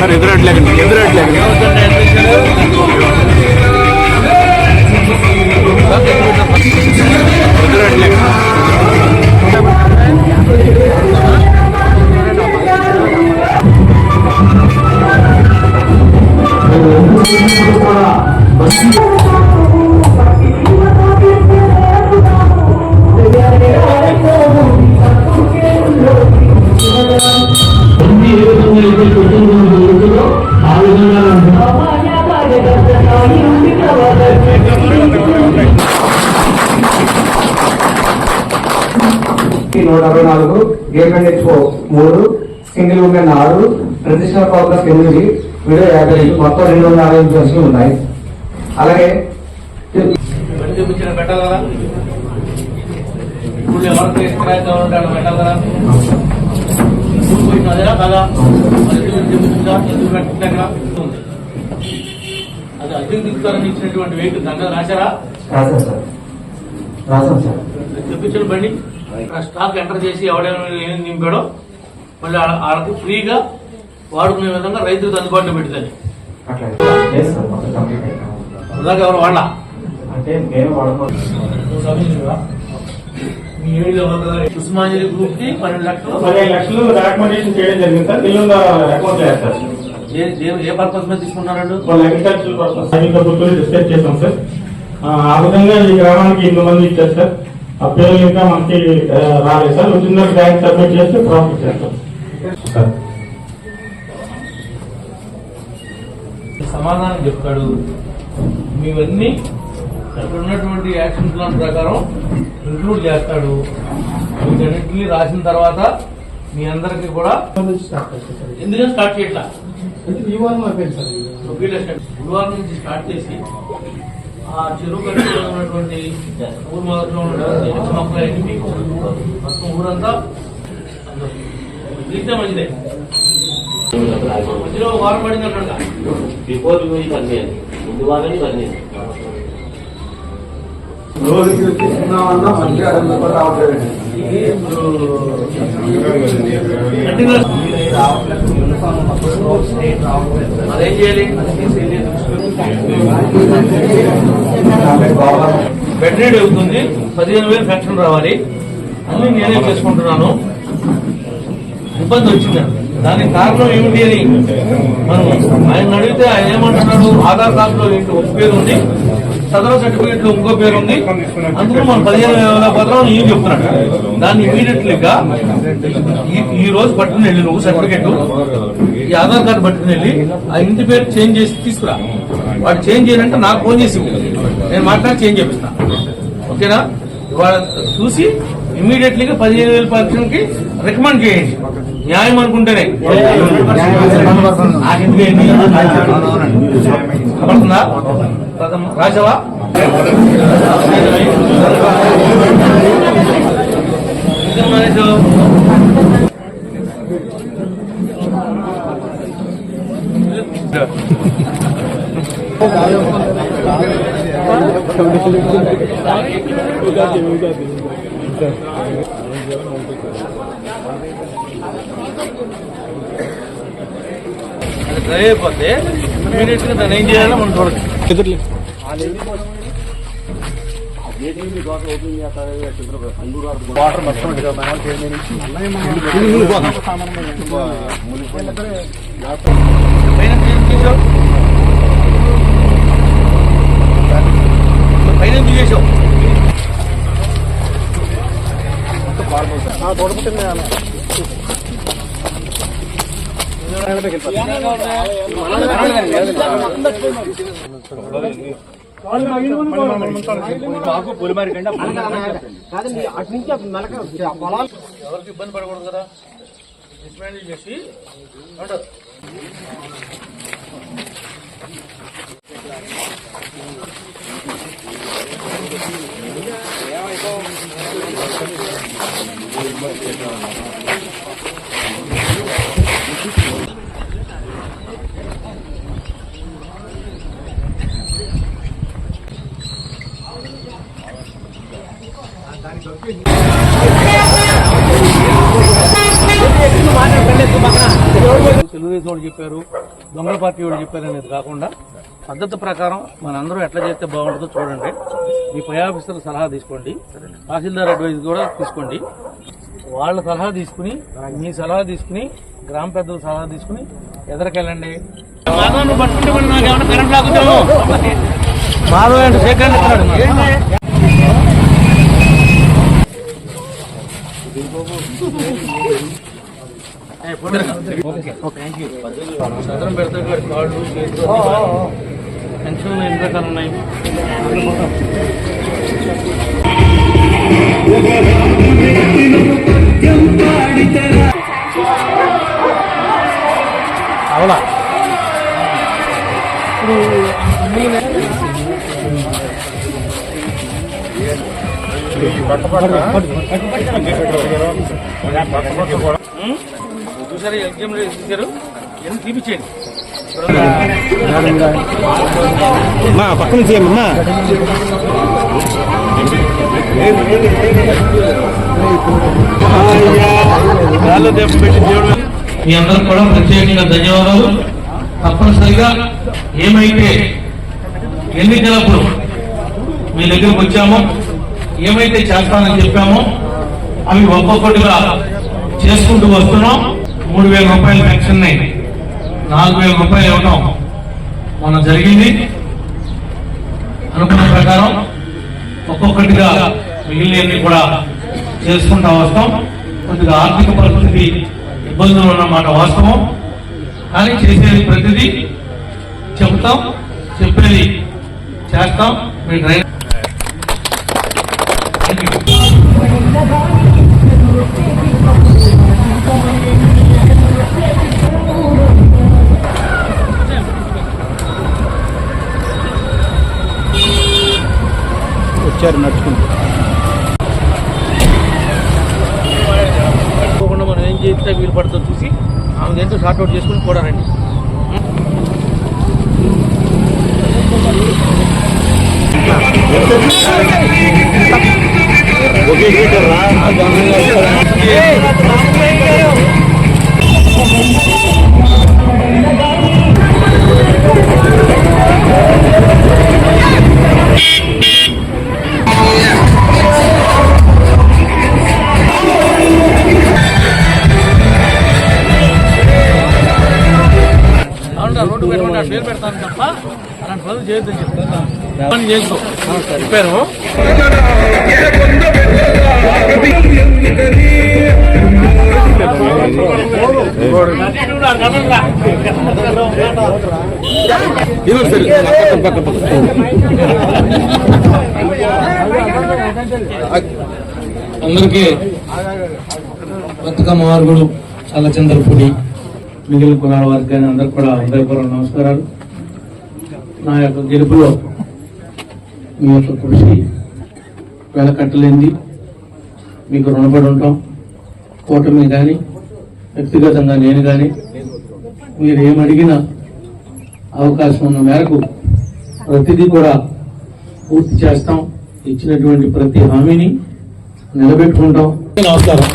Sir ఎదురట్లేకండి ఎదురట్లేకండి నూట అరవై నాలుగు గేమ్ మూడు సింగిల్ ఉమెన్ ఆరు ట్రెడిషనల్ ప్రోగ్రామ్ ఎనిమిది వీడియో యాభై ఐదు మొత్తం రెండు వందల అరవై ఎనిమిది ఉన్నాయి అలాగే అది ఇచ్చినటువంటి వెహికల్ దాని రాశారా రాశాం సార్ రాశాం సార్ చూపించిన బండి స్టాక్ ఎంటర్ చేసి ఎవడైనా ఏం నింపాడో మళ్ళీ ఆడకి ఫ్రీగా వాడుకునే విధంగా రైతులకు అందుబాటులో పెడుతుంది అట్లా లేదు సార్ మొత్తం కంప్లీట్ అయినా అలాగే ఎవరు వాళ్ళ? అంటే ఉస్మానియా గ్రూప్కి పన్నెండు లక్షలు. పదిహేను లక్షలు రికమెండేషన్ చేయడం జరిగింది సార్. అకౌంట్ ఏ- పర్పస్ మీద తీసుకున్నారండి వాళ్ళ అగ్రికల్చర్ పర్పస్ సైనిక ప్రభుత్వం డిస్కస్ చేశాం సార్. ఆ, ఆ విధంగా ఈ గ్రామానికి ఎనిమిది మంది ఇచ్చారు సార్. ఆ పేర్లు ఇంకా మనకి రాలేదు. సార్ వచ్చిన బ్యాంక్ సబ్మిట్ చేస్తే ప్రాఫిట్ చేస్తాం. సార్. సమాధానం చెప్తాడు మీవన్నీ అక్కడ ఉన్నటువంటి యాక్షన్ ప్లాన్ ప్రకారం ఇంక్లూడ్ చేస్తాడు. వీటన్నింటినీ రాసిన తర్వాత మీ అందరికి కూడా ఎందుకని స్టార్ట్ చేయట్లా? గురువారం నుంచి స్టార్ట్ చేసి ఆ చెరువు కట్టులో ఉన్నటువంటి ఊరు మొదట్లో ఉన్నటువంటి ఎన్ని మొక్కలు అన్ని మీకు మొత్తం ఊరంతా తీస్తే మంచిదే మధ్యలో ఒక వారం పడింది అక్కడ బిఫోర్ యూ పని ముందు వాళ్ళని పని రోజుకి తీసుకున్నామన్నా మంచిగా అర్థం కూడా రావట్లేదండి అదేం చేయాలి బెడ్ రేట్ అవుతుంది పదిహేను వేలు పెన్షన్ రావాలి. అన్ని నేనే చేసుకుంటున్నాను. ఇబ్బంది వచ్చింది. దానికి కారణం ఏమిటి అని మనం ఆయన అడిగితే ఆయన ఏమంటున్నాడు? ఆధార్ కార్డులో ఏంటి? ఒక పేరు ఉంది. సదరు సర్టిఫికేట్లో ఇంకో పేరు ఉంది. అందుకు మనం పదిహేను వేల పత్రం ఏం చెప్తున్నాడు. దాన్ని ఇమీడియట్లీగా ఈ- ఈ రోజు పట్టుకుని వెళ్ళి నువ్వు సర్టిఫికేట్ ఈ ఆధార్ కార్డు పట్టుకుని వెళ్ళి ఆ ఇంటి పేరు చేంజ్ చేసి తీసుకురా. వాడు చేంజ్ చేయాలంటే నాకు ఫోన్ చేసి నేను మాట్లాడి చేంజ్ చేపిస్తాను ఓకేనా? ఇవాళ చూసి ఇమీడియట్లీగా పదిహేను వేల పర్సెంట్కి రికమెండ్ చేయండి న్యాయం అనుకుంటేనే? అర్థమవుతుందా? ఎందుకు మానేశావు? అది డ్రై అయిపోతే ఇమీడియట్ దాన్ని ఏం చేయాలో మనం చూడచ్చు వాటర్ మొత్తం ఉంటుంది కదా, మనం చేంజ్ చేయించి ఇది ముందు పోదాం. పైన ఏం చేసావు పైన ఏం చేసావు ఆ, తోటపత్రి మీద అలా. మాకు పొలిమారి కంటే ఎవరికి ఇబ్బంది పడకూడదు కదా? డిస్మాండిల్ చేసి అంటారు మాట్లాడండి పక్కన తెలుగుదేశం వాళ్ళు చెప్పారు దొంగల పార్టీ వాళ్ళు చెప్పారు అనేది కాకుండా పద్ధతి ప్రకారం మనందరం ఎట్లా చేస్తే బాగుంటుందో చూడండి. మీ పై ఆఫీసర్ సలహా తీసుకోండి. తహసీల్దార్ అడ్వైజ్ కూడా తీసుకోండి. వాళ్ళ సలహా తీసుకుని మీ సలహా తీసుకుని గ్రామ పెద్దల సలహా తీసుకుని ఎదరికెళ్ళండి. మాధవ్ పట్టుకుంటే నాకు ఏమైనా కరెంట్ లాగుతాము మాధవ్ అంటే సెకండ్ సదరం పెడతారు కాదు కాళ్ళు చేతులు పెన్షన్లు ఎన్ని రకాలు ఉన్నాయి? అవునా? చూసారు ఎగ్జామ్ చూసారు ఎంత చూపించేయండి మా పక్క నుంచి మీ అందరూ కూడా ప్రత్యేకంగా ధన్యవాదాలు. తప్పనిసరిగా ఏమైతే ఎన్నికలప్పుడు మీ దగ్గరకు వచ్చామో ఏమైతే చేస్తానని చెప్పామో అవి ఒక్కొక్కటిగా చేసుకుంటూ వస్తున్నాం. మూడు వేల రూపాయల పెన్షన్ నాలుగు వేల రూపాయలు ఇవ్వటం మొన్న జరిగింది. అనుకున్న ప్రకారం ఒక్కొక్కటిగా మిగిలినవి కూడా చేసుకుంటా వస్తాం కొద్దిగా ఆర్థిక పరిస్థితి ఇబ్బందులు ఉన్నమాట వాస్తవం. కానీ చేసేది ప్రతిదీ చెబుతాం చెప్పేది చేస్తాం. మీ డ్రైవర్ వచ్చారు నడుచుకుంటూ పోకుండా మనం ఏం చేస్తే వీలు పడుతుందో చూసి. ఆమె ఏంటో షార్ట్ అవుట్ చేసుకుని కూడా రండి. అవునా చేసుకో చెప్పాను? అందరికీ బతుకమ్మ చాలా చంద్రపూడి మిగిలిన కులాల వారికి కానీ అందరికి కూడా హృదయపూర్వక నమస్కారాలు. నా యొక్క గెలుపులో మీ యొక్క కృషి వెలకట్టలేంది మీకు రుణపడి ఉంటాం. కూటమి కానీ వ్యక్తిగతంగా నేను కానీ మీరు ఏమడిగినా అవకాశం ఉన్న మేరకు ప్రతిదీ కూడా పూర్తి చేస్తాం. ఇచ్చినటువంటి ప్రతి హామీని నిలబెట్టుకుంటాం. నమస్కారం.